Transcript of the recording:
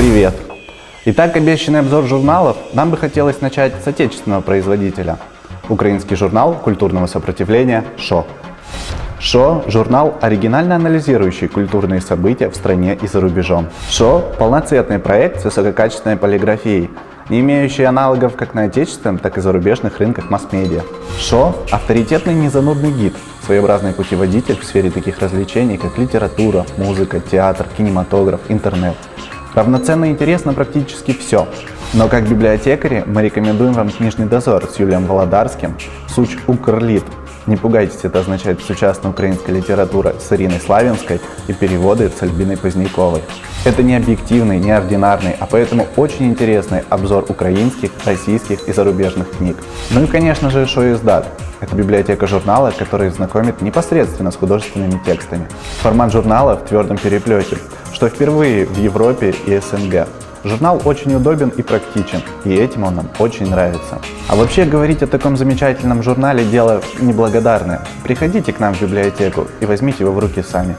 Привет! Итак, обещанный обзор журналов нам бы хотелось начать с отечественного производителя. Украинский журнал культурного сопротивления «ШО». ШО – журнал, оригинально анализирующий культурные события в стране и за рубежом. ШО – полноцветный проект с высококачественной полиграфией, не имеющий аналогов как на отечественном, так и зарубежных рынках масс-медиа. ШО – авторитетный незанудный гид, своеобразный путеводитель в сфере таких развлечений, как литература, музыка, театр, кинематограф, интернет. Равноценно интересно практически все. Но как библиотекари мы рекомендуем вам книжный дозор с Юлием Володарским, Суч Укрлит. Не пугайтесь, это означает сучасная украинская литература с Ириной Славинской и переводы с Альбиной Поздняковой. Это не объективный, не ординарный, а поэтому очень интересный обзор украинских, российских и зарубежных книг. Ну и конечно же Шо издат. Это библиотека журнала, который знакомит непосредственно с художественными текстами. Формат журнала в твердом переплете, что впервые в Европе и СНГ. Журнал очень удобен и практичен, и этим он нам очень нравится. А вообще говорить о таком замечательном журнале дело неблагодарное. Приходите к нам в библиотеку и возьмите его в руки сами.